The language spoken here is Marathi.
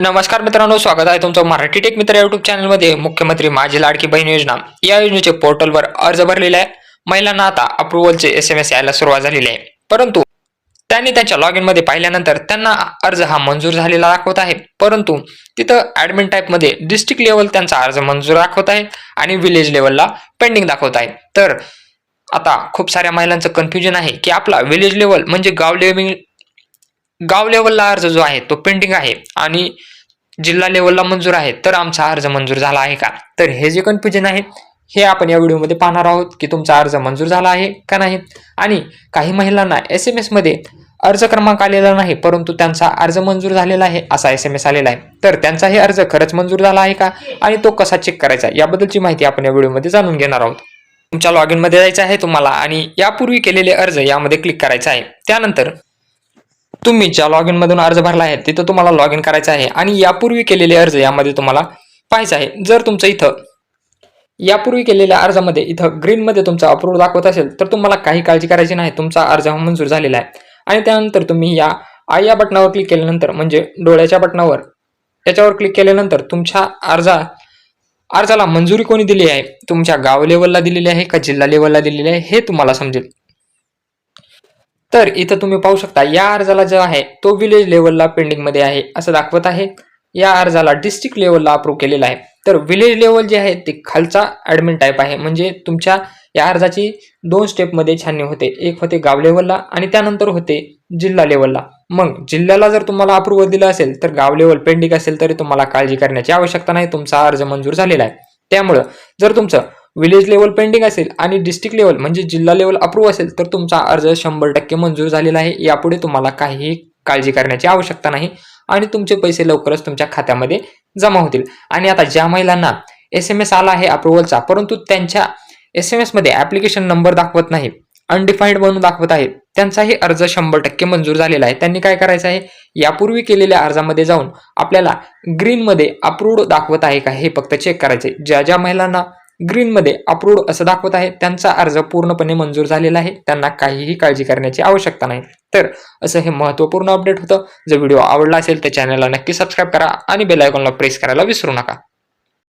नमस्कार मित्रांनो स्वागत आहे तुमचं मराठी टेक मित्र युट्यूब चॅनलमध्ये मुख्यमंत्री माझी लाडकी बहीण योजना. या योजनेचे पोर्टलवर अर्ज भरलेला आहे. महिलांना आता अप्रुव्हलचे एस एम एस यायला सुरुवात झालेली आहे. परंतु त्यांनी त्यांच्या लॉग इनमध्ये पाहिल्यानंतर त्यांना अर्ज हा मंजूर झालेला दाखवत आहे. परंतु तिथं ॲडमिन टाईपमध्ये डिस्ट्रिक्ट लेवल त्यांचा अर्ज मंजूर दाखवत आहे आणि विलेज लेवलला पेंडिंग दाखवत आहे. तर आता खूप साऱ्या महिलांचं कन्फ्युजन आहे की आपला विलेज लेवल म्हणजे गाव लेवल गाव लेवलला अर्ज जो आहे तो पेंडिंग आहे आणि जिल्हा लेवलला मंजूर आहे तर आमचा अर्ज मंजूर झाला आहे का? तर हे जे कन्फ्युजन आहे हे आपण या व्हिडिओमध्ये पाहणार आहोत की तुमचा अर्ज मंजूर झाला आहे का नाही. आणि काही महिलांना एस एम एसमध्ये अर्ज क्रमांक आलेला नाही परंतु त्यांचा अर्ज मंजूर झालेला आहे असा एस एम एस आलेला आहे. तर त्यांचा हे अर्ज खरंच मंजूर झाला आहे का? आणि तो कसा चेक करायचा? याबद्दलची माहिती आपण या व्हिडिओमध्ये जाणून घेणार आहोत. तुमच्या लॉग इनमध्ये जायचं आहे तुम्हाला आणि यापूर्वी केलेले अर्ज यामध्ये क्लिक करायचा आहे. त्यानंतर तुम्ही ज्या लॉग इनमधून अर्ज भरला आहे तिथं तुम्हाला लॉग इन करायचं आहे. आणि यापूर्वी केलेले अर्ज यामध्ये तुम्हाला पाहायचं आहे. जर तुमचं इथं यापूर्वी केलेल्या अर्जामध्ये इथं ग्रीनमध्ये तुमचा अप्रूव्ह दाखवत असेल तर तुम्हाला काही काळजी करायची नाही. तुमचा अर्ज हा मंजूर झालेला आहे. आणि त्यानंतर तुम्ही या आय या बटनावर क्लिक केल्यानंतर म्हणजे डोळ्याच्या बटनावर त्याच्यावर क्लिक केल्यानंतर तुमच्या अर्जा अर्जाला मंजुरी कोणी दिली आहे? तुमच्या गाव लेवलला दिलेली आहे का जिल्हा लेवलला दिलेली आहे? हे तुम्हाला समजेल. तर इथं तुम्ही पाहू शकता या अर्जाला जो आहे तो विलेज लेवलला पेंडिंगमध्ये आहे असं दाखवत आहे. या अर्जाला डिस्ट्रिक्ट लेवलला अप्रूव्ह केलेला आहे. तर विलेज लेवल जे आहे ते खालचा ॲडमिन टाईप आहे. म्हणजे तुमच्या या अर्जाची दोन स्टेपमध्ये छाननी होते. एक होते गाव लेवलला आणि त्यानंतर होते जिल्हा लेवलला मग जिल्ह्याला जर तुम्हाला अप्रूव्हल दिलं असेल तर गाव लेवल पेंडिंग असेल तरी तुम्हाला काळजी करण्याची आवश्यकता नाही. तुमचा अर्ज मंजूर झालेला आहे. त्यामुळं जर तुमचं विलेज लेवल पेंडिंग असेल आणि डिस्ट्रिक्ट लेवल म्हणजे जिल्हा लेवल अप्रूव्ह असेल तर तुमचा अर्ज शंभर टक्के मंजूर झालेला आहे. यापुढे तुम्हाला काहीही काळजी करण्याची आवश्यकता नाही आणि तुमचे पैसे लवकरच तुमच्या खात्यामध्ये जमा होतील. आणि आता ज्या महिलांना एस एम एस आला आहे अप्रुव्हलचा परंतु त्यांच्या एस एम एसमध्ये ॲप्लिकेशन नंबर दाखवत नाही अनडिफाईंड म्हणून दाखवत आहे त्यांचाही अर्ज शंभर टक्के मंजूर झालेला आहे. त्यांनी काय करायचं आहे? यापूर्वी केलेल्या अर्जामध्ये जाऊन आपल्याला ग्रीनमध्ये अप्रूव्ड दाखवत आहे का हे फक्त चेक करायचे ज्या ज्या महिलांना ग्रीनमध्ये अप्रूव्ड असं दाखवत आहे. त्यांचा अर्ज पूर्णपणे मंजूर झालेला आहे. त्यांना काहीही काळजी करण्याची आवश्यकता नाही. तर असं हे महत्त्वपूर्ण अपडेट होतं. जर व्हिडिओ आवडला असेल तर चॅनलला नक्की सबस्क्राईब करा आणि बेल आयकॉनला प्रेस करायला विसरू नका.